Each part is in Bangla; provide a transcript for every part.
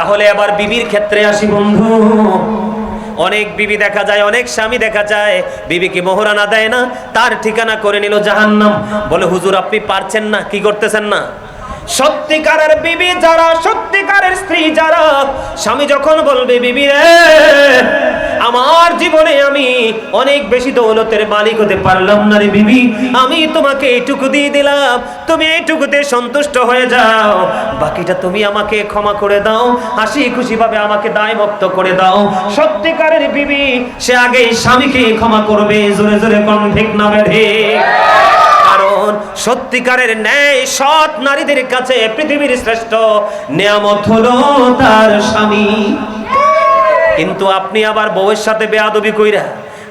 তাহলে আবার বিবির ক্ষেত্রে আসি, বন্ধু। অনেক বিবি দেখা যায়, অনেক স্বামী দেখা যায়। বিবিকে মোহরানা দেয় না, তার ঠিকানা করে নিল জাহান্নাম। বলে, হুজুর, আপনি পারছেন না, কি করতেছেন না? সত্যিকারের বিবি যারা, সত্যিকারের স্ত্রী যারা, স্বামী যখন বলবে, বিবি রে আমার জীবনে আমি অনেক বেশি দৌলতের মালিক হতে পারলাম না রে বিবি। আমি তোমাকে এইটুকু দিয়ে দিলাম, তুমি এইটুকুতে সন্তুষ্ট হয়ে যাও। বাকিটা তুমি আমাকে ক্ষমা করে দাও, হাসি খুশি ভাবে আমাকে দায় মুক্ত করে দাও। সত্যিকারের বিবি, সে আগে স্বামীকে ক্ষমা করবে, জোরে জোরে কোন ঠিক না বেঁধে। কারণ সত্যিকারের ন্যায় সৎ নারীদের কাছে পৃথিবীর শ্রেষ্ঠ নিয়ামত হলো তার স্বামী। কিন্তু আপনি আবার বউয়ের সাথে বেয়াদবি কইরা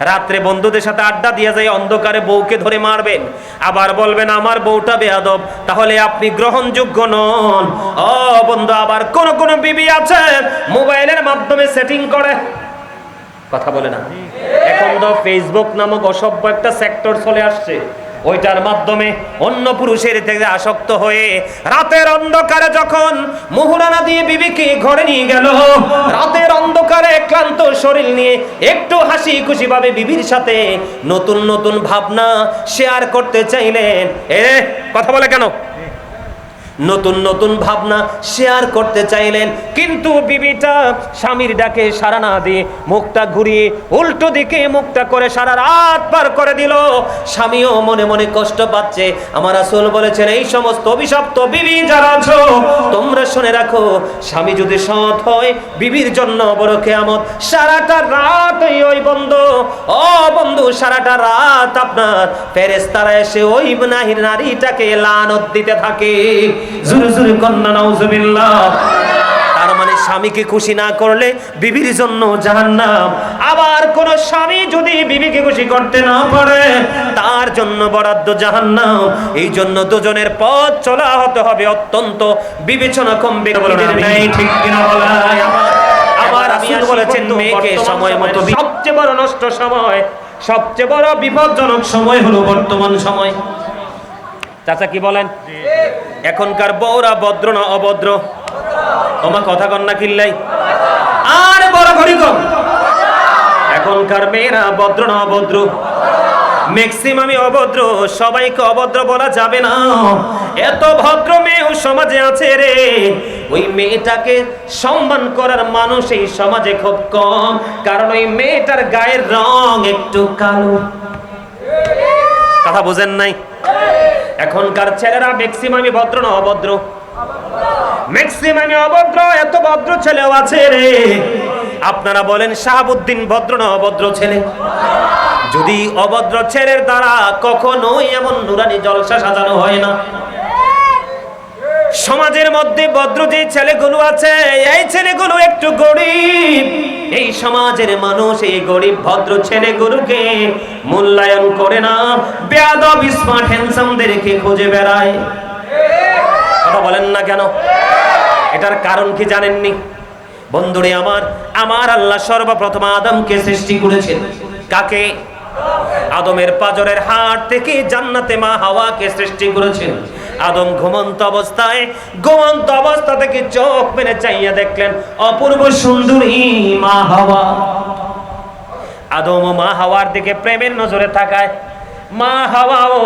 রাত্রে বন্ধুদের সাথে আড্ডা দিয়ে যায় অন্ধকারে বউকে ধরে মারবেন। আবার বলবেন, আমার বউটা বেয়াদব, তাহলে আপনি গ্রহণযোগ্য নন। ও বন্ধু, আবার কোন কোন বিবি আছে মোবাইলের মাধ্যমে সেটিং করে। কথা বলে না? এখন তো ফেসবুক নামক অসভ্য একটা সেক্টর চলে আসছে। ওইটার মাধ্যমে অন্য পুরুষের থেকে আসক্ত হয়ে রাতের অন্ধকারে যখন মুহুরানা দিয়ে বিবিকে ঘরে নিয়ে গেল, রাতের অন্ধকারে ক্লান্ত শরীর নিয়ে একটু হাসি খুশি ভাবে বিবির সাথে নতুন নতুন ভাবনা শেয়ার করতে চাইলেন। এ, কথা বলে কেন? নতুন নতুন ভাবনা শেয়ার করতে চাইলেন। কিন্তু বিবিটা স্বামীর ডাকে সারা না দিয়ে মুখটা ঘুরিয়ে উল্টো দিকে মুখটা করে সারা রাত পার করে দিল। স্বামীও মনে মনে কষ্ট পাচ্ছে। আমার আসল বলেছেন, এই সমস্ত অভিশপ্ত বিবি যারা আছো, তোমরা শুনে রাখো, স্বামী যদি সৎ হয়, বিবির জন্য বড় কেয়ামত। সারাটা রাত ওই বন্ধু। ও বন্ধু, সারাটা রাত আপনার ফেরেস্তারা এসে ওই নাহির নারীটাকে লানত দিতে থাকে। জুরু জুরু কন্যা নাউজুবিল্লাহ। তার মানে স্বামীকে খুশি না করলে বিবির জন্য জাহান্নাম। আবার কোন স্বামী যদি বিবিকে খুশি করতে না পারে তার জন্য বরাদ্দ জাহান্নাম। এই জন্য দুজনের পথ চলা হতে হবে অত্যন্ত বিবেচনা কম ঠিক কিনা আমার রাসূল বলেছেন মেয়েকে সময় মতো সবচেয়ে বড় নষ্ট সময় সবচেয়ে বড় বিপজ্জনক সময় হলো বর্তমান সময়। চাচা কি বলেন? এখনকার বউরা ভদ্র না অভদ্র? তোমার কথা কন্যা কিল্লাই। আর বড় ঘড়ি কম। এখনকার মেয়েরা ভদ্র না অভদ্র। ম্যাক্সিমামই অভদ্র, সবাইকে অভদ্র বলা যাবে না। এত ভদ্র মেয়েও সমাজে আছে রে। ওই মেয়েটাকে সম্মান করার মানুষ এই সমাজে খুব কম। কারণ ওই মেয়েটার গায়ের রং একটু কালো। কথা বোঝেন নাই? এখনকার ছেলেরা ম্যাক্সিমামই ভদ্র না অভদ্র? ম্যাক্সিমামই অভদ্র, এত ভদ্র ছেলেও আছে রে। আপনারা বলেন, শাহাবুদ্দিন ভদ্র না অভদ্র ছেলে? যদি অভদ্র ছেলের দ্বারা কখনোই এমন নুরানি জলসা সাজানো হয় না। সমাজের মধ্যে ভদ্র যে ছেলেগুলো আছে, এই ছেলেগুলো একটু গরিব। এই সমাজের মানুষ, এই গরিব ভদ্র ছেলেগুলোকে মূল্যায়ন করে না, বেয়াদব স্মার্ট হ্যান্ডসামদেরকে খুঁজে বেড়ায়। কথা বলেন না কেন? এটার কারণ কি জানেননি? বন্ধুরে আমার আমার আল্লাহ সর্বপ্রথম আদমকে সৃষ্টি করেছেন। কাকে? আদমের পাজরের হাট থেকে জান্নাতে মা হাওয়াকে সৃষ্টি করেছেন। আদম ঘুমন্ত অবস্থায়, ঘুমন্ত অবস্থা থেকে চোখ মেরে চাইয়া দেখলেন, অপূর্ব সুন্দরী মা হাওয়া। আদম ও মা হাওয়ার দিকে প্রেমের নজরে তাকায়। মা হাওয়াও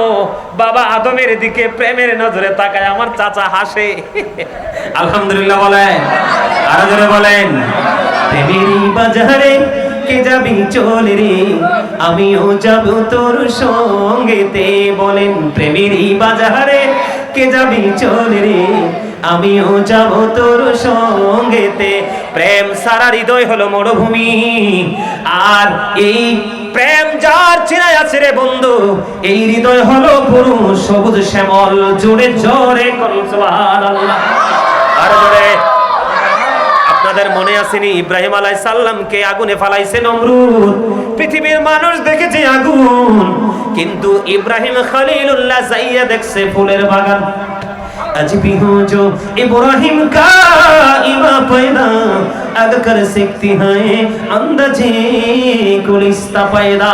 বাবা আদমের দিকে প্রেমের নজরে তাকায়। আমার চাচা হাসে। আলহামদুলিল্লাহ বলেন। আরও জোরে বলেন। প্রেমেরই বাজারে কে যাবি চলে রে? আমিও যাব তোর সঙ্গেতে বলেন প্রেমেরই বাজারে কে যাবি চলে রে? আমিও যাব তোর সঙ্গেতে। প্রেম সারা হৃদয় হলো মরুভূমি। আর এই প্রেম যার চিনায় আছে রে বন্ধু, এই হৃদয় হলো পুরু সবুজ শ্যামল, জোরে জোরে করুন সুবহানাল্লাহ। আর জোরে। আপনাদের মনে আসেনি ইব্রাহিম আলাই সাল্লামকে আগুনে ফালাইছে নমরুদ পৃথিবীর মানুষ দেখেছে আগুন কিন্তু ইব্রাহিম খলিলুল্লাহ যাইয়া দেখছে ফুলের বাগান आज भी हो जो इब्राहिम का इमा पैदा अग कर सकती है अंदाजे गुलिस्ता पैदा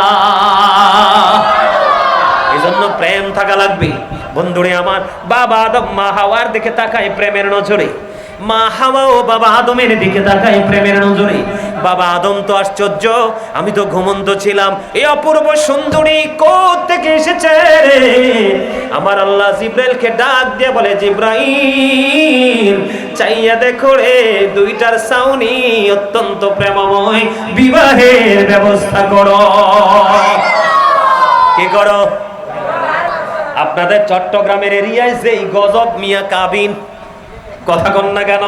এজন্য প্রেম থাকা লাগবে বন্ধুরে আমার বাবা আদম মা হাওয়ার দিকে তাকায় প্রেমের নজরে মা হাওয়া ও বাবা আদমের দিকে তাকায় প্রেমের নজরে। বাবা আদম তো আশ্চর্য, আমি তো ঘুমন্ত ছিলাম। এই অপূর্ব সুন্দরী থেকে এসেছে আমার আল্লাহ জিব্রাইলকে ডাক দিয়ে বলে, জিব্রাইল, চাইয়া দেখো রে, দুইটার সাউনি অত্যন্ত প্রেমময়। বিবাহের ব্যবস্থা করো। কি করো? আপনাদের চট্টগ্রামের এরিয়ায় যেই গজব মিয়া কাবিন কথা কন না কেন?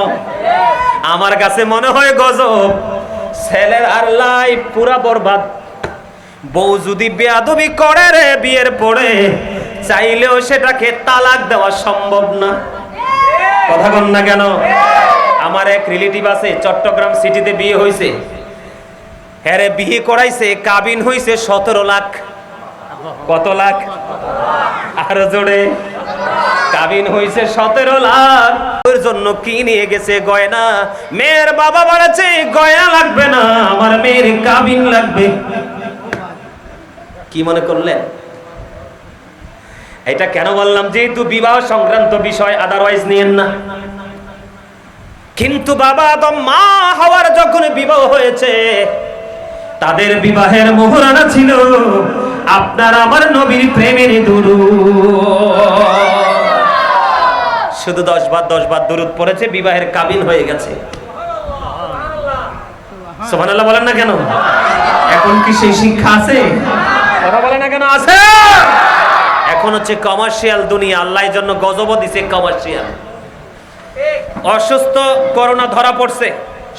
আমার কাছে মনে হয় গজব। ছেলের আর লাইফ পুরা বরবাদ। বউ যদি বেয়াদবি করে রে বিয়ের পরে চাইলেও সেটাকে তালাক দেওয়া সম্ভব না। কথা কন না কেন? আমার এক রিলেটিভ আছে চট্টগ্রাম সিটিতে বিয়ে হয়েছে হ্যাঁ রে, বিয়ে করাইছে কাবিন হইছে সতেরো লাখ। কত লাখ? আরও জোরে। কাবিন হইছে সতেরো লাখ। ওর জন্য কি নিয়ে গেছে গয়না? মেয়ের বাবা বলেছে, গয়না লাগবে না, আমার মেয়ের কাবিন লাগবে। কি মনে করলেন? এটা কেন বললাম? যেহেতু বিবাহ সংক্রান্ত বিষয় আদারওয়াইজ নিয়েন না। কিন্তু বাবা আদম মা হওয়ার যখন বিবাহ হয়েছে, তাদের বিবাহের মোহরানা ছিল, আপনার আমার নবীর প্রেমের দুরু শুধু দশ বার দশ বার দুরুদ পড়েছে, বিবাহের কাবিন হয়ে গেছে। সোহানাল্লাহ বলেন না কেন? এখন কি সেই শিক্ষা আছে? কথা বলে না কেন? আছে! এখন হচ্ছে কমার্শিয়াল দুনিয়া, আল্লাহর জন্য গজব দিছে কমার্শিয়াল অসুস্থ করোনা ধরা পড়ছে,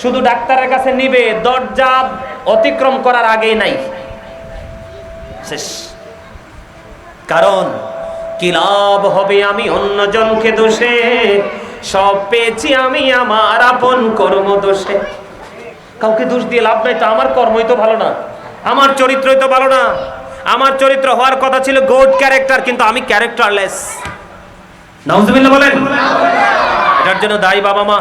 শুধু ডাক্তারের কাছে নিবে, দরজা অতিক্রম করার আগেই নাই। শেষ। কারণ কি লাভ হবে? আমি অন্যজনকে দোষে। সব পেয়েছি আমি আমার আপন কর্ম দোষে। কাউকে দোষ দিয়ে লাভ নাই তো আমার কর্মই তো ভালো না। আমার চরিত্রই তো ভালো না। আমার চরিত্র হওয়ার কথা ছিল গোড ক্যারেক্টার কিন্তু আমি ক্যারেক্টারলেস নাউজুবিল্লাহ বলেন। এটার জন্য দায়ী বাবা মা।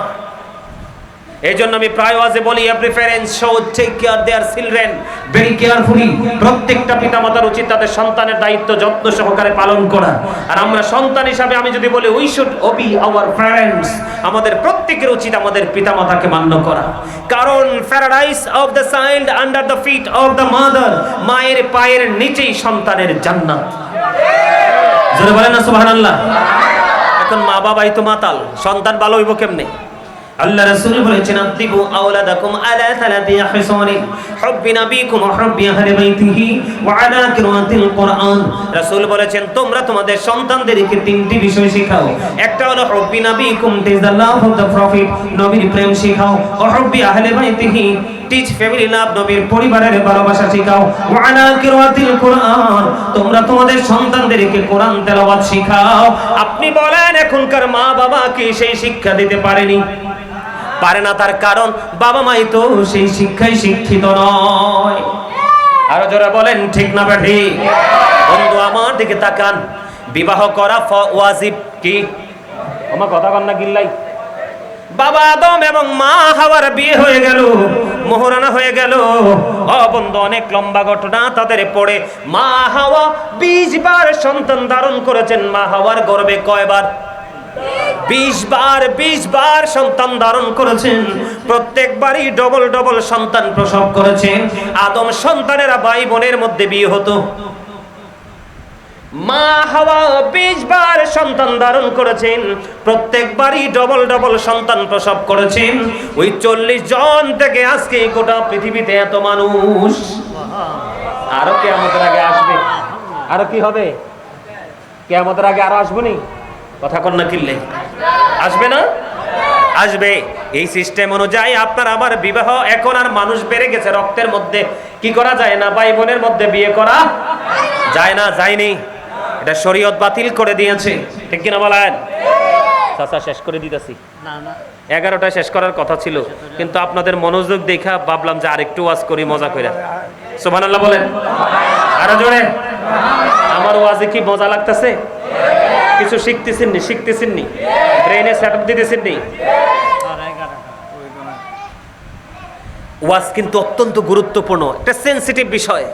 এই জন্য আমি প্রায় ওয়াজে বলি every parents should take care their children very carefully প্রত্যেকটা পিতামাতার উচিত তাদের সন্তানের দায়িত্ব যত্ন সহকারে পালন করা। আর আমরা সন্তান হিসাবে আমি যদি বলি we should obey our parents আমাদের প্রত্যেকের উচিত আমাদের পিতামাতাকে মান্য করা। কারণ paradise of the child under the feet of the mother মায়ের পায়ের নিচেই সন্তানের জান্নাত। জোরে বলেন না, সুবহানাল্লাহ। এখন মা বাবাই তো মাতাল, সন্তান ভালো হইব কেমনে? আল্লাহ রাসূল বলেছেন আদিবু আওলাদাকুম আলা সালাতি হিসানি, হুব্বি নাবিকুম ওয়া হুব্বি আহলি বাইতিহি ওয়া আলা কিরাতিল কুরআন। রাসূল বলেছেন, তোমরা তোমাদের সন্তানদেরকে তিনটি বিষয় শেখাও। একটা হলো, হুব্বি নাবিকুম টিজ দ্য লাভ অফ নবীর প্রেম শেখাও। ওয়া হুব্বি আহলি বাইতিহি টিচ ফ্যামিলি লাভ নবীর পরিবারের ভালোবাসা শেখাও। ওয়া আলা কিরাতিল কোরআন, তোমরা তোমাদের সন্তানদেরকে কোরআন তেলাওয়াত শেখাও। আপনি বলেন, এখনকার মা বাবা কি সেই শিক্ষা দিতে পারেনি? পারে না তার কারণ, বাবা মাই তো সেই শিক্ষায় শিক্ষিত নয়। আরও জোরে বলেন, ঠিক না বেঠি বন্ধু, আমার দিকে তাকান। বিবাহ করা ফ- ওয়াজিব কি? আমার কথা কন গিল্লাই। বাবা আদম এবং মা হাওয়ার বিয়ে হয়ে গেল, মোহরানা হয়ে গেল। ও বন্ধু, অনেক লম্বা ঘটনা তাদের পড়ে। মা হাওয়া বিশ বার সন্তান ধারণ করেছেন। মা হাওয়ার গর্বে কয়বার? বিশ বার বিশ বার সন্তান ধারণ করেছেন। প্রত্যেকবারই ডবল ডবল সন্তান প্রসব করেছেন আদম সন্তানেরা ভাই বোনের মধ্যে বিয়ে হতো। মা হাওয়া বিশ বার সন্তান ধারণ করেছেন। প্রত্যেকবারই ডবল ডবল সন্তান প্রসব করেছেন। ওই চল্লিশ জন থেকে আজকে গোটা পৃথিবীতে এত মানুষ। আরও কে আমাদের আগে আসবে। আরও কি হবে? কে আমাদের আগে আরও আসব নি? কথা কন না কিনলে আসবে না? আসবে। এই সিস্টেম অনুযায়ী আপনার আমার বিবাহ এখন আর মানুষ বেড়ে গেছে রক্তের মধ্যে। কি করা যায় না? ভাই বোনের মধ্যে বিয়ে করা যায় না? যায়নি। এটা শরীয়ত বাতিল করে দিয়েছে। ঠিক কিনা বলেন? চাচা শেষ করে দিতেছি। এগারোটা শেষ করার কথা ছিল। কিন্তু আপনাদের মনোযোগ দেখা ভাবলাম যে আরেকটু ওয়াজ করি মজা করে সোমান আল্লাহ বলেন। আরও জোরে। আমার ওয়াজে কি মজা লাগতেছে? কিছু শিখতেছেন নি শিখতেছেন নি ব্রেনে সেট আপ দিতেছেন নি ওয়াজ কিন্তু অত্যন্ত গুরুত্বপূর্ণ। একটা সেন্সিটিভ বিষয়।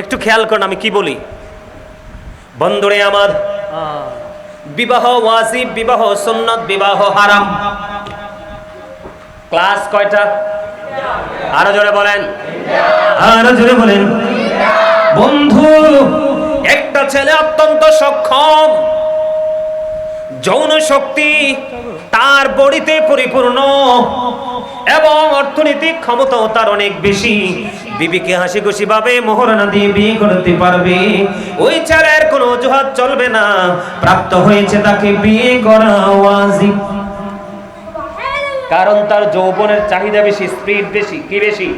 একটু খেয়াল করেন আমি কি বলি। বন্ধুরে আমার। বিবাহ ওয়াজিব বিবাহ সুন্নত বিবাহ হারাম। ক্লাস কয়টা? আরও জোরে বলেন। আরও জোরে বলেন। বন্ধু একটা ছেলে অত্যন্ত সক্ষম। যৌন শক্তি তার বডিতে পরিপূর্ণ এবং অর্থনৈতিক ক্ষমতাও তার অনেক বেশি। বিবিকে হাসি খুশি ভাবে মোহরানা দিয়ে বিয়ে করতে পারবে। ওই ছাড়ার কোনো অজুহাত চলবে না। প্রাপ্ত হয়েছে তাকে বিয়ে করা ওয়াজিব। কারণ তার যৌবনের চাহিদা বেশি, স্পিড বেশি, কি বেশি?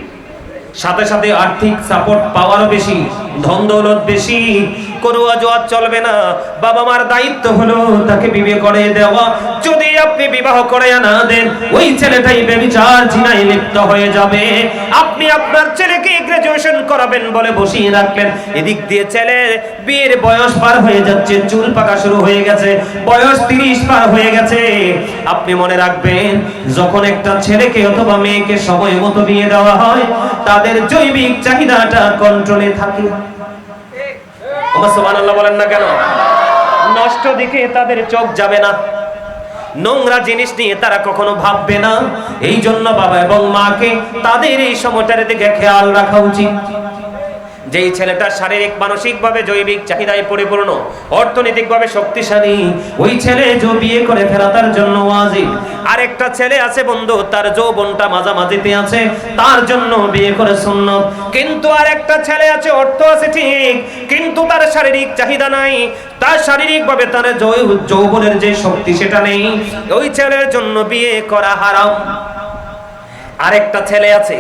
সাথে সাথে আর্থিক সাপোর্ট পাওয়ারও বেশি ধন দৌলত বেশি কোনো অজুহাত চলবে না। বাবা মার দায়িত্ব হলো তাকে বিয়ে করে দেওয়া। যদি আপনি বিবাহ করে না দেন, ওই ছেলেটাই বেবিচার জিনায় লিপ্ত হয়ে যাবে। আপনি আপনার ছেলেকে গ্রাজুয়েশন করাবেন বলে বসিয়ে রাখলেন। এদিক দিয়ে ছেলে বিয়ের বয়স পার হয়ে যাচ্ছে, চুল পাকা শুরু হয়ে গেছে, বয়স তিরিশ পার হয়ে গেছে। আপনি মনে রাখবেন, যখন একটা ছেলেকে অথবা মেয়েকে সময় মতো বিয়ে দেওয়া হয় তাদের জৈবিক চাহিদাটা কন্ট্রোলে থাকে। সুবহানাল্লাহ বলেন না কেন? নষ্ট দিকে তাদের চোখ যাবে না। নোংরা জিনিস নিয়ে তারা কখনো ভাববে না। এই জন্য বাবা এবং মাকে তাদের এই সময়টার দিকে খেয়াল রাখা উচিত। যেই ছেলেটা শারীরিক মানসিক ভাবে জৈবিক চাহিদায় পরিপূর্ণ অর্থনৈতিক ভাবে শক্তিশালী, ওই ছেলে যে বিয়ে করে ফেরা তার জন্য ওয়াজিব। আরেকটা ছেলে আছে বন্ধু, তার যৌবনটা মাঝামাঝিতে আছে, তার জন্য বিয়ে করে সুন্নত। কিন্তু আরেকটা ছেলে আছে, অর্থ আছে ঠিক, কিন্তু তার শারীরিক চাহিদা নাই, তার শারীরিক ভাবে তার যৌবনের যে শক্তি সেটা নেই। ওই ছেলের জন্য বিয়ে করা হারাম। আরেকটা ছেলে আছে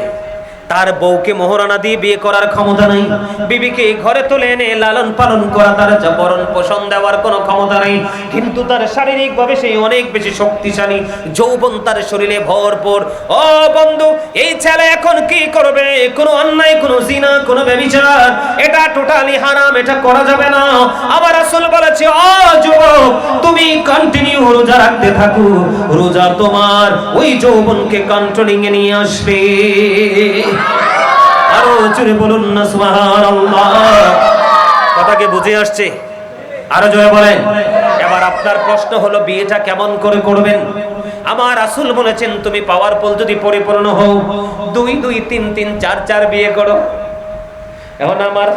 তার বউকে মোহরানা দিয়ে বিয়ে করার ক্ষমতা নাই। বিবিকে ঘরে তুলে এনে লালন পালন করা তার বরণ পোষণ দেওয়ার কোনো ক্ষমতা নাই। কিন্তু তার শারীরিক ভাবে সেই অনেক বেশি শক্তিশালী। যৌবন তার শরীরে ভরপুর। ও বন্ধু, এই ছেলে এখন কি করবে? কোনো অন্যায়, কোনো জিনা, কোনো ব্যভিচার? এটা টোটালি হারাম, এটা করা যাবে না। আবার আসল বলেছে, ও যুবক, তুমি কন্টিনিউ রোজা রাখতে থাকো। রোজা তোমার ওই যৌবনকে কন্ট্রোলিং এ নিয়ে আসবে। আরও জোরে বলুন না, সুবহানাল্লাহ। কথাকে বুঝে আসছে। আরও জোরে বলেন। এবার আপনার প্রশ্ন হলো, বিয়েটা কেমন করে করবেন? আমার রাসূল বলেছেন, তুমি পাওয়ারফুল যদি পরিপূর্ণ হও, দুই দুই, তিন তিন, চার চার বিয়ে করো। এখন আমার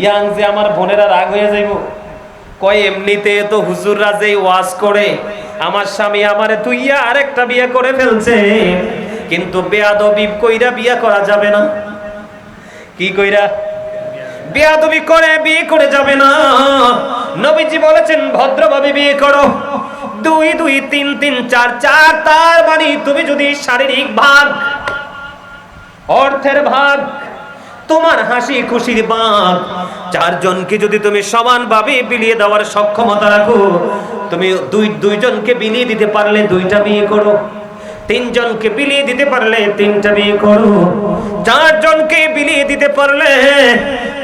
ইয়াং যে আমার বোনেরা রাগ হয়ে যাইব, কয়, এমনিতে তো হুজুররা যেই ওয়াজ করে, আমার স্বামী আমারে তুইয়া আরেকটা বিয়ে করে ফেলছে। কিন্তু বেয়াদবি কইরা বিয়ে করা যাবে না। কি কইরা? বেয়াদবি করে, বিয়ে করে যাবে না। নবীজি বলেছেন, ভদ্রভাবে বিয়ে করো। দুই দুই, তিন তিন, চার চার, তার মানে তুমি যদি শারীরিক ভাগ, অর্থের ভাগ, তোমার হাসি খুশির বাঁক চারজনকে যদি তুমি সমানভাবে বিলিয়ে দেওয়ার সক্ষমতা রাখো, তুমি দুই, দুইজনকে বিলিয়ে দিতে পারলে দুইটা বিয়ে করো। তিনজনকে বিলিয়ে দিতে পারলে তিনটা বিয়ে করো। চারজনকে বিলিয়ে দিতে পারলে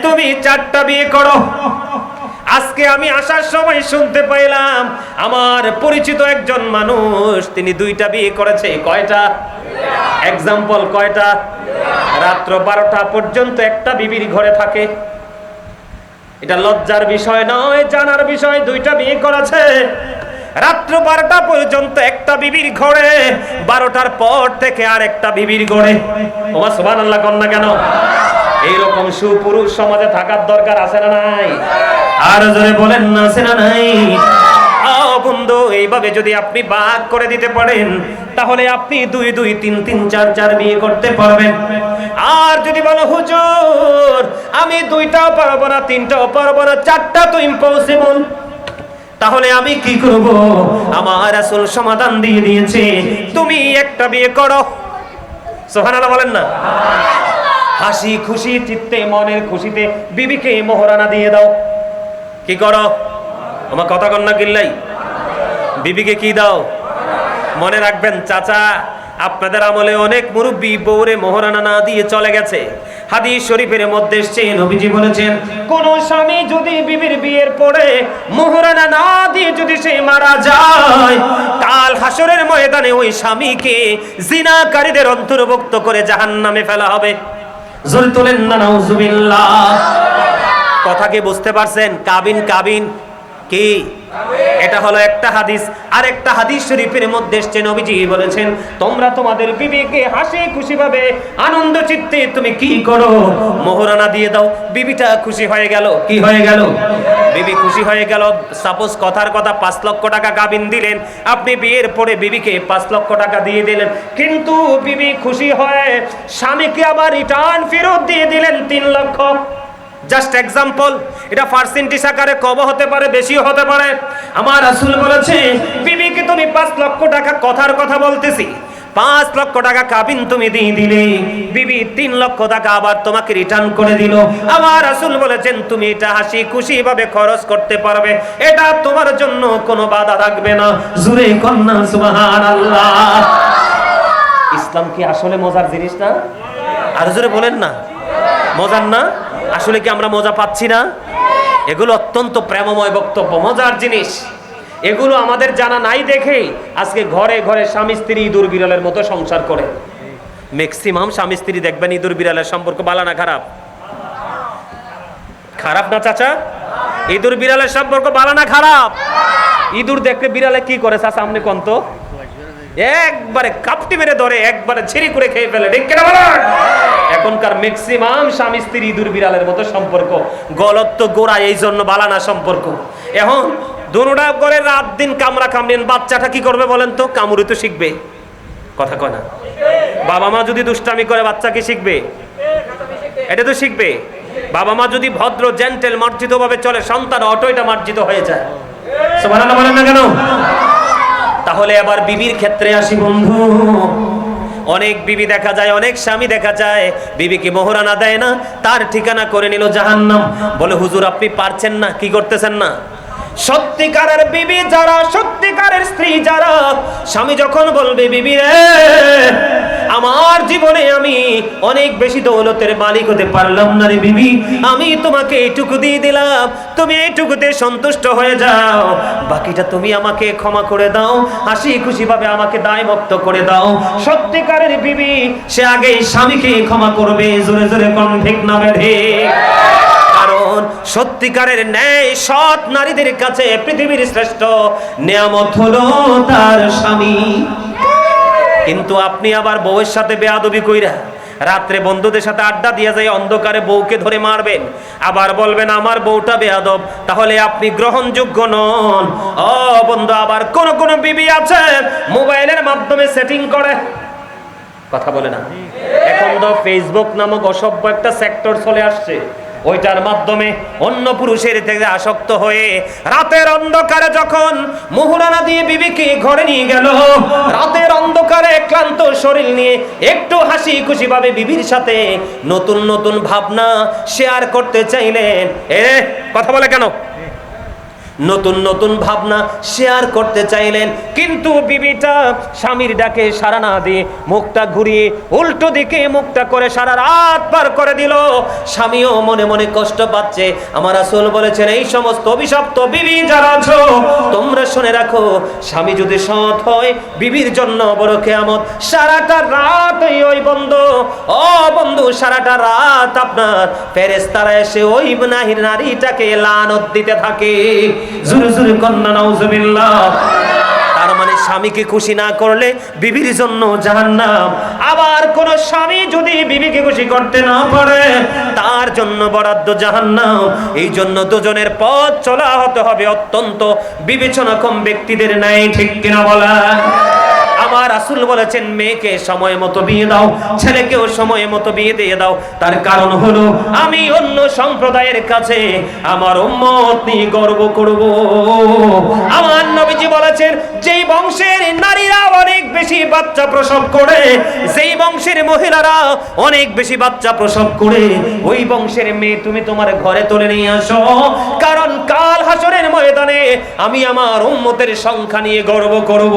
তুমি চারটা বিয়ে করো। আজকে আমি আসার সময় শুনতে পাইলাম, আমার পরিচিত একজন মানুষ, তিনি দুইটা বিয়ে করেছে। কয়টা? এক্সাম্পল কয়টা? রাত্র বারোটা পর্যন্ত একটা বিবির ঘরে থাকে। এটা লজ্জার বিষয় নয়, জানার বিষয়, দুইটা বিয়ে করেছে। রাত্র বারোটা পর্যন্ত একটা বিবির ঘরে বারোটার পর থেকে আর একটা বিবির ঘরে ওমা সুবান আল্লাহ কন্যা কেন? এইরকম সুপুরুষ সমাজে থাকার দরকার আছে না নাই? আর জোরে বলেন না, আছে না নাই? বন্ধু, এইভাবে যদি আপনি ভাগ করে দিতে পারেন, তাহলে আপনি দুই দুই, তিন তিন, চার চার বিয়ে করতে পারবেন। আর যদি বলো, হুজুর, আমি দুইটাও পারব না, তিনটাও পারব না, চারটা তো ইম্পসিবল তাহলে আমি কি করব? আমার আসল সমাধান দিয়ে দিয়েছে। তুমি একটা বিয়ে করো। সোহানালা বলেন না। হাসি খুশি, চিত্তে, মনের খুশিতে বিবিকে মোহরানা দিয়ে দাও। কি করো? আমার কথা কন্যা কিল্লাই বিবিকে কি দাও? মনে রাখবেন, চাচা আপনাদের আমলে অনেক মুরব্বী বৌরে মোহরানা না দিয়ে চলে গেছে। হাদিস শরীফের মধ্যে এসছে, নবীজি বলেছেন, কোন স্বামী যদি বিবির বিয়ের পরে মোহরানা না দিয়ে যদি সে মারা যায়, কাল হাসরের ময়দানে ওই স্বামীকে জিনাকারীদের অন্তর্ভুক্ত করে জাহান্নামে ফেলা হবে। জোরে তোলেন না, নাউজুবিল্লাহ। কথা কি বুঝতে পারছেন? কাবিন কাবিন। কি? এটা হলো একটা হাদিস আর একটা হাদিস শরীফের মধ্যে এসছে নবীজি বলেছেন, তোমরা তোমাদের বিবিকে হাসি খুশি ভাবে আনন্দ চিত্তে তুমি কি করো? মোহরানা দিয়ে দাও, বিবিটা খুশি হয়ে গেল। কি হয়ে গেল? বিবি খুশি হয়ে গেল। সাপোজ কথার কথা পাঁচ লক্ষ টাকা গাবিন দিলেন, আপনি বিয়ের পরে বিবিকে পাঁচ লক্ষ টাকা দিয়ে দিলেন, কিন্তু বিবি খুশি হয়ে স্বামীকে আবার রিটার্ন ফেরত দিয়ে দিলেন তিন লক্ষ। জাস্ট এক্সাম্পল এটা পার্সেন্টেজ আকারে কম হতে পারে, বেশিও হতে পারে। আমার রাসূল বলেছে, বিবিকে তুমি পাঁচ লক্ষ টাকা কথার কথা বলতেছি। পাঁচ লক্ষ টাকা কাবিন তুমি দিয়ে দিলে। বিবি তিন লক্ষ টাকা আবার তোমাকে রিটার্ন করে দিল। আমার রাসূল বলেছেন, তুমি এটা হাসি খুশি ভাবে খরচ করতে পারবে। এটা তোমার জন্য কোনো বাধা থাকবে না। জুরে কন্যা, সুবহানাল্লাহ। ইসলাম কি আসলে মজার জিনিস না? আর জোরে বলেন না। মজার না? আসলে কি আমরা মজা পাচ্ছি না? এগুলো অত্যন্ত প্রেমময় বক্তব্য, মজার জিনিস। এগুলো আমাদের জানা নাই দেখে আজকে ঘরে ঘরে স্বামী স্ত্রী ইঁদুর বিড়ালের মতো সংসার করে। ম্যাক্সিমাম স্বামী স্ত্রী দেখবেন ইঁদুর বিড়ালের সম্পর্ক ভালো না খারাপ? খারাপ না, চাচা? ইঁদুর বিড়ালের সম্পর্ক ভালো না খারাপ? ইঁদুর দেখলে বিড়ালে কি করে, চাচা, আপনি কন্ত একবারে কাপটি মেরে ধরে একবারে ছিঁড়ি করে খেয়ে ফেলে, ঠিক কিনা বলেন? এখনকার ম্যাক্সিমাম স্বামী স্ত্রী ইঁদুর বিড়ালের মতো সম্পর্ক। গলত তো গোড়া এই জন্য বালানা সম্পর্ক। এখন দুটা করে রাত দিন কামড়া কামড়েন, বাচ্চাটা কি করবে বলেন তো? কামড়ি তো শিখবে। কথা কয় না। বাবা মা যদি দুষ্টামি করে, বাচ্চা কি শিখবে? এটা তো শিখবে। বাবা মা যদি ভদ্র জেন্টেল মার্জিত ভাবে চলে, সন্তান অটোইটা মার্জিত হয়ে যায়। বলেন না কেন? তাহলে আবার বিবির ক্ষেত্রে আসি, বন্ধু। অনেক বিবি দেখা যায়, অনেক স্বামী দেখা যায়। বিবিকে মোহরানা দেয় না, তার ঠিকানা করে নিল জাহান্নাম। বলে, হুজুর, আপনি পারছেন না, কি করতেছেন না? সত্যিকারের বিবি যারা, সত্যিকারের স্ত্রী যারা, স্বামী যখন বলবে, বিবি রে আমার জীবনে আমি অনেক বেশি দৌলতের মালিক হতে পারলাম না রে বিবি। আমি তোমাকে এইটুকু দিয়ে দিলাম। তুমি এইটুকুতে সন্তুষ্ট হয়ে যাও। বাকিটা তুমি আমাকে ক্ষমা করে দাও। হাসি খুশি ভাবে আমাকে দায় মুক্ত করে দাও। সত্যিকারের বিবি, সে আগে স্বামীকে ক্ষমা করবে। জোরে জোরে কোন, ঠিক না বেঠে কারণ সত্যিকারের ন্যায় সৎ নারীদের কাছে পৃথিবীর শ্রেষ্ঠ নিয়ামত হলো তার স্বামী। কিন্তু আপনি আবার বউয়ের সাথে বেয়াদবি কইরা রাত্রে বন্ধুদের সাথে আড্ডা দিয়ে যায় অন্ধকারে বউকে ধরে মারবেন। আবার বলবেন, আমার বউটা বেয়াদব, তাহলে আপনি গ্রহণযোগ্য নন। ও বন্ধু, আবার কোন কোন বিবি আছে, মোবাইলের মাধ্যমে সেটিং করে। কথা বলে না। এখন তো ফেসবুক নামক অসভ্য একটা সেক্টর চলে আসছে। ওইটার মাধ্যমে অন্য পুরুষের থেকে আসক্ত হয়ে রাতের অন্ধকারে যখন মোহরানা দিয়ে বিবিকে ঘরে নিয়ে গেল, রাতের অন্ধকারে ক্লান্ত শরীর নিয়ে একটু হাসি খুশি ভাবে বিবির সাথে নতুন নতুন ভাবনা শেয়ার করতে চাইলেন। এ, কথা বলে কেন? নতুন নতুন ভাবনা শেয়ার করতে চাইলেন। কিন্তু বিবিটা স্বামীর ডাকে সারা না দিয়ে মুখটা ঘুরিয়ে উল্টো দিকে মুখটা করে সারা রাত পার করে দিল। স্বামীও মনে মনে কষ্ট পাচ্ছে। আমার আসল বলেছেন, এই সমস্ত অভিশপ্ত বিবি যারা আছো, তোমরা শুনে রাখো, স্বামী যদি সৎ হয়, বিবির জন্য বড় কেয়ামত সারাটা রাত ওই বন্ধু। ও বন্ধু, সারাটা রাত আপনার ফেরেস্তারা এসে ওই নাহির নারীটাকে লানত দিতে থাকে। জুরু জুরে কন্যা, নাউজুবিল্লাহ। তার মানে স্বামীকে খুশি না করলে বিবির জন্য জাহান্নাম। আবার কোন স্বামী যদি বিবিকে খুশি করতে না পারে, তার জন্য বরাদ্দ জাহান্নাম। এই জন্য দুজনের পথ চলা হতে হবে অত্যন্ত বিবেচনা কম ব্যক্তিদের নাই ঠিক কিনা বলা আমার আসুল বলেছেন, মেয়েকে সময় মতো বিয়ে দাও, ছেলেকেও সময় মতো বিয়ে দিয়ে দাও। তার কারণ হলো, আমি অন্য সম্প্রদায়ের কাছে আমার উম্মত গর্ব করব। আমার নবীজি বলেছেন, যেই বংশের নারীরা অনেক বেশি বাচ্চা প্রসব করে, যেই বংশের মহিলারা অনেক বেশি বাচ্চা প্রসব করে, ওই বংশের মেয়ে তুমি তোমার ঘরে তুলে নিয়ে আসো। কারণ কাল হাসরের ময়দানে আমি আমার উম্মতের সংখ্যা নিয়ে গর্ব করব।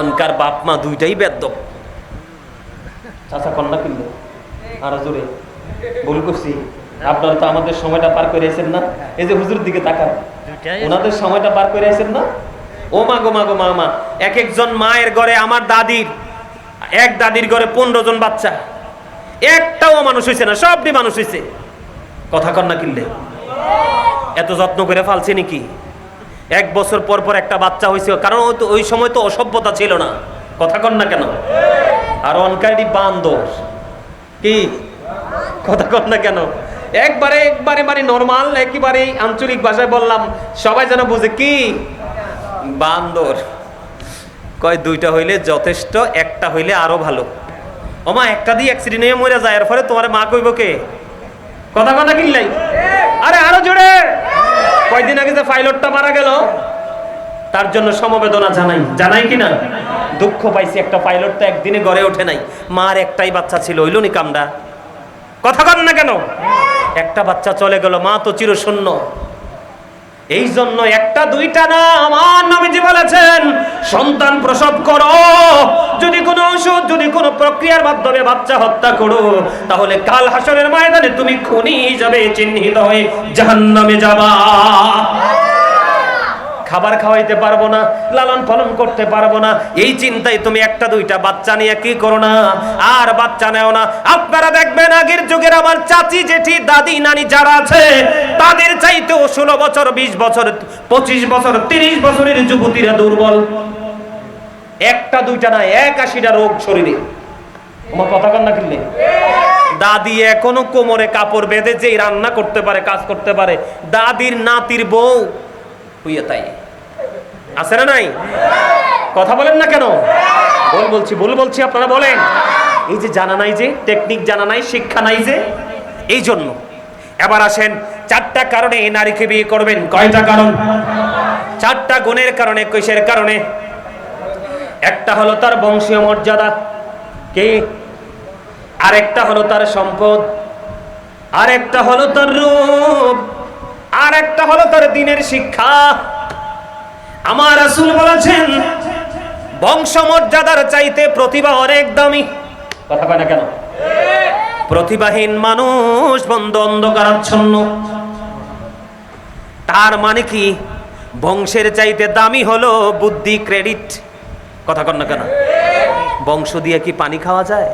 অনকার বাপ মা দুইটাই বেদ্য চাচা কন্যা কিনলো আরও জোরে ভুল করছি। আপনারা তো আমাদের সময়টা পার করে আছেন না? এই যে হুজুর দিকে তাকান। ওনাদের সময়টা পার করে আছেন না? ও মা গো মা গো মা মা এক একজন মায়ের ঘরে আমার দাদির এক দাদির ঘরে পনেরো জন বাচ্চা। একটাও মানুষ হয়েছে না সবটি মানুষ হয়েছে কথা কন্যা কিনলে। এত যত্ন করে ফালছে নাকি? এক বছর পর পর একটা বাচ্চা হয়েছে। কারণ ওই সময় তো অসভ্যতা ছিল না। কথা কন না কেন? আর অনকাইডি বান্দর। কি? কথা কন না কেন? একবারে একবারে মানে নর্মাল একেবারে আঞ্চলিক ভাষায় বললাম, সবাই যেন বুঝে কি? বান্দর। কয় দুইটা হইলে যথেষ্ট, একটা হইলে আরও ভালো। ওমা, একটা দিয়ে অ্যাক্সিডেন্ট হয়ে মরে যায়, এর ফলে তোমার মা কইব কে? কথা কথা কিনলাই আরে আরও জোরে! কয়দিন আগে যে পাইলটটা মারা গেল, তার জন্য সমবেদনা জানাই। জানাই কি না? দুঃখ পাইছি, একটা পাইলট তো একদিনে গড়ে ওঠে নাই। মার একটাই বাচ্চা ছিল ওইলো নি কামডা? কথা কন না কেন? একটা বাচ্চা চলে গেল, মা তো চিরশূন্য। এই জন্য একটা, দুইটা না, আমার নবীজি বলেছেন, সন্তান প্রসব করো। যদি কোনো ঔষধ যদি কোনো প্রক্রিয়ার মাধ্যমে বাচ্চা হত্যা করো, তাহলে কাল হাসরের ময়দানে তুমি খুনি যাবে চিহ্নিত হয়ে জাহান্নামে যাবা। খাবার খাওয়াইতে পারব না, লালন পালন করতে পারব না। এই চিন্তায় তুমি একটা দুইটা বাচ্চা নিয়ে কি করো না? আর বাচ্চা নেও না। আপনারা দেখবেন আগের যুগের আমার চাচি, জেঠি, দাদি, নানি যারা আছে, তাদের চাইতেও ষোলো বছর, বিশ বছর, পঁচিশ বছর, তিরিশ বছরের যুবতীরা দুর্বল। একটা দুইটা না, এক আশিটা রোগ শরীরে। আমার কথা কন না কিনলে? দাদি এখনও কোমরে কাপড় বেঁধে যেই রান্না করতে পারে, কাজ করতে পারে, দাদির নাতির বউ, হইয়া তাই। আছে না নাই? কথা বলেন না কেন? বল বলছি, ভুল বলছি, আপনারা বলেন। এই যে জানা নাই যে টেকনিক জানা নাই, শিক্ষা নাই যে, এই জন্য। এবার আসেন, চারটা কারণে নারীকে বিয়ে করবেন। কয়টা কারণ? চারটা গুণের কারণে কৈশের কারণে? একটা হলো তার বংশীয় মর্যাদা। কি? আরেকটা হলো তার সম্পদ। আরেকটা হলো তার রূপ। আরেকটা হলো তার দিনের শিক্ষা। আমার রাসূল বলেছেন, বংশমর্যাদার চাইতে প্রতিভা অনেক দামি। কথা কয় না কেন? প্রতিভাহীন মানুষ বন্ধ অন্ধকারাচ্ছন্ন। তার মানে কি? বংশের চাইতে দামি হলো বুদ্ধি, ক্রেডিট। কথা কন না কেন? বংশ দিয়ে কি পানি খাওয়া যায়?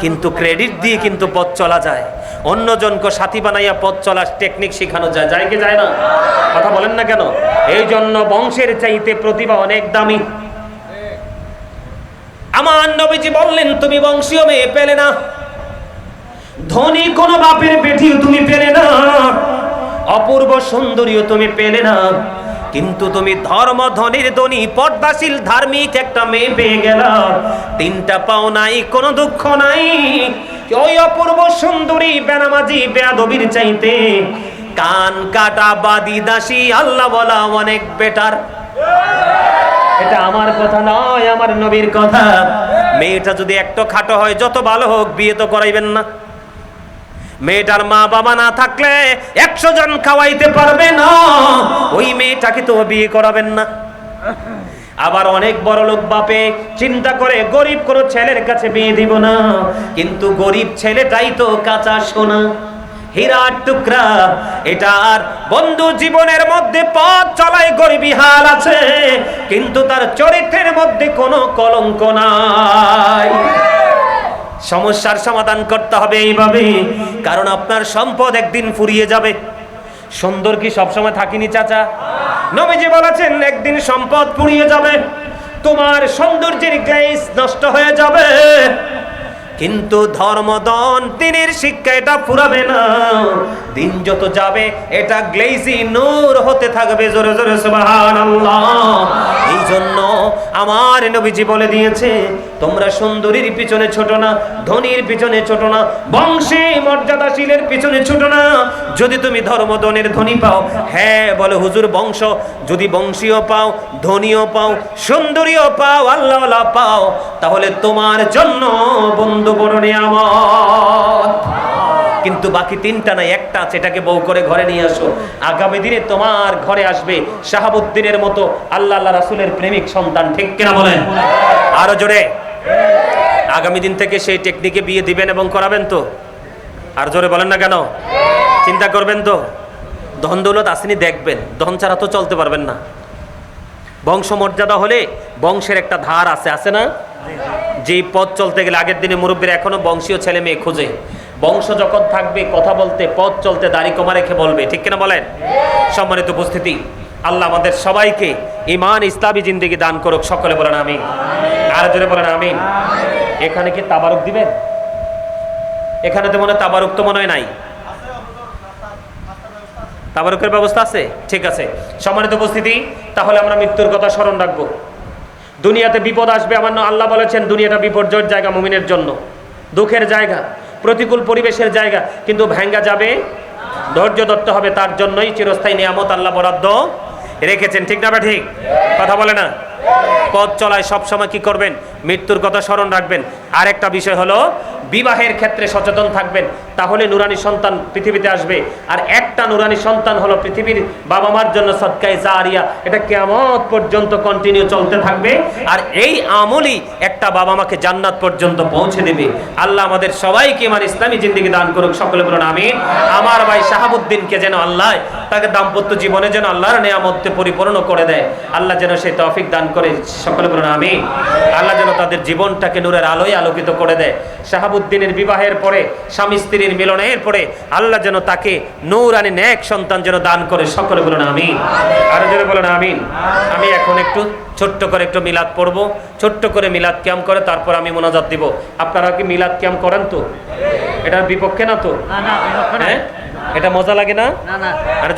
কিন্তু ক্রেডিট দিয়ে কিন্তু পথ চলা যায়। অন্যজনকে সাথী বানাইয়া পথ চলার টেকনিক শেখানো যায়। যায় কি যায় না? কথা বলেন না কেন? এই জন্য বংশের চাইতে প্রতিভা অনেক দামি। আমার নবীজি বললেন, তুমি বংশীয় মেয়ে, পেলে না। ধনী কোন বাপের বেটিও তুমি পেলে না। অপূর্ব সুন্দরীও তুমি পেলে না। কিন্তু তুমি ধর্ম ধনির ধনী, পর্দাশীল, ধার্মিক একটা মেয়ে পেয়ে গেল। তিনটা পাও নাই, কোনো দুঃখ নাই। ওই অপূর্ব সুন্দরী বেনামাজি বেয়াদবির চাইতে। কান কাটা বাদি দাসী, আল্লাহ বলা অনেক বেটার এটা আমার কথা নয়, আমার নবীর কথা। মেয়েটা যদি একটু খাটো হয়, যত ভালো হোক, বিয়ে তো করাইবেন না। মেয়েটার মা বাবা না থাকলে একশো জন খাওয়াইতে পারবে না। ওই মেয়েটাকে তো বিয়ে করাবেন না। আবার অনেক বড় লোক বাপে চিন্তা করে, গরিব কোনো ছেলের কাছে বিয়ে দিব না। কিন্তু গরিব ছেলেটাই তো কাঁচা সোনা, হীরার টুকরা। এটা আর বন্ধু জীবনের মধ্যে পথ চলায় গরিবী হাল আছে, কিন্তু তার চরিত্রের মধ্যে কোনো কলঙ্ক নাই। সমস্যার সমাধান করতে হবে এইভাবে কারণ আপনার সম্পদ একদিন ফুরিয়ে যাবে। সুন্দর কি সবসময় থাকিনি, চাচা? নবীজি বলেছেন, একদিন সম্পদ ফুরিয়ে যাবে, তোমার সৌন্দর্যের গ্লেস নষ্ট হয়ে যাবে। কিন্তু ধর্মদন দিনের শিক্ষা এটা ফুরাবে না। দিন যত যাবে, এটা গ্লেজি নূর হতে থাকবে, জোরে জোরে, সুবহানাল্লাহ। জন্য আমার নবীজি বলে দিয়েছে, তোমরা সুন্দরীর পিছনে ছোট না, ধনির পিছনে ছোট না, বংশে মর্যাদাশীলের পিছনে ছোট না। যদি তুমি ধর্মদনের ধনী পাও হ্যাঁ বলে হুজুর, বংশ। যদি বংশীয় পাও, ধনীও পাও, সুন্দরীও পাও আল্লাহ পাও, তাহলে তোমার জন্য বন্ধু বড় নিয়ামত কিন্তু বাকি তিনটা নাই একটা আছে, এটাকে বউ করে ঘরে নিয়ে আসো। আগামী দিনে তোমার ঘরে আসবে শাহাবুদ্দিনের মতো আল্লাহ আল্লাহ রাসুলের প্রেমিক সন্তান, ঠিক কিনা বলেন? আরও জোরে। আগামী দিন থেকে সেই টেকনিকে বিয়ে দিবেন এবং করাবেন তো? আর জোরে বলেন না কেন? চিন্তা করবেন তো? ধন দৌলত আসেনি, দেখবেন। ধন ছাড়া তো চলতে পারবেন না। বংশমর্যাদা হলে বংশের একটা ধার আছে আছে না? যেই পথ চলতে গেলে আগের দিনে মুরব্বীরা এখনও বংশীয় ছেলে মেয়ে খোঁজে। বংশ যখন থাকবে, কথা বলতে, পথ চলতে দাড়ি কমা রেখে বলবে। ঠিক কিনা বলেন? সম্মানিত উপস্থিতি, আল্লাহ আমাদের সবাইকে ইমান ইসলামী জিন্দিগি দান করুক, সকলে বলেন আমি আর জোরে বলেন আমিন। এখানে কি তাবারুক দিবেন? এখানে তো মনে তাবারুক তো মনে হয় নাই। তাবারুকের ব্যবস্থা আছে? ঠিক আছে। সম্মানিত উপস্থিতি, তাহলে আমরা মৃত্যুর কথা স্মরণ রাখব। দুনিয়াতে বিপদ আসবে, আমার আল্লাহ বলেছেন, দুনিয়াটা বিপর্যয়ের জায়গা মুমিনের জন্য। দুঃখের জায়গা। প্রতিকূল পরিবেশের জায়গা, কিন্তু ভেঙ্গা যাবে। ধৈর্য ধরতে হবে তার জন্যই চিরস্থায়ী নিয়ামত আল্লাহ বরাদ্দ রেখেছেন। ঠিক না বা ঠিক? কথা বলে না? পথ চলায় সবসময় কি করবেন? মৃত্যুর কথা স্মরণ রাখবেন। আর একটা বিষয় হলো, বিবাহের ক্ষেত্রে সচেতন থাকবেন। তাহলে নুরানি সন্তান পৃথিবীতে আসবে। আর একটা নুরানি সন্তান হলো পৃথিবীর বাবা মার জন্য সৎকায় জারিয়া। এটা কেমত পর্যন্ত কন্টিনিউ চলতে থাকবে। আর এই আমলই একটা বাবা মাকে জান্নাত পর্যন্ত পৌঁছে দেবে। আল্লাহ আমাদের সবাইকে আমার ইসলামী জিন্দিগি দান করুক। সকলে বলুন আমিন। আমার ভাই শাহাবুদ্দিনকে যেন আল্লাহ তাকে দাম্পত্য জীবনে যেন আল্লাহর নেয়ামতে পরিপূর্ণ করে দেয়। আল্লাহ যেন সেই তৌফিক দান করে। সকলে বলুন আমিন। আল্লাহ যেন তাদের জীবনটাকে নূরের আলোয় আলোকিত করে দেয়। শাহাবুদ্দিনের বিবাহের পরে স্বামী স্ত্রীর মিলনের পরে আল্লাহ যেন তাকে নৌরানি ন্যাক সন্তান যেন দান করে। সকলে বলুন আমিন। আরও যেন বলুন আমিন। আমি এখন একটু ছোট্ট করে একটু মিলাদ পড়ব। ছোট্ট করে মিলাদ ক্যাম্প করে তারপর আমি মোনাজাত দিব। আপনারা কি মিলাদ ক্যাম্প করেন তো? এটার বিপক্ষে না তো। হ্যাঁ? এটা মজা লাগে না। আর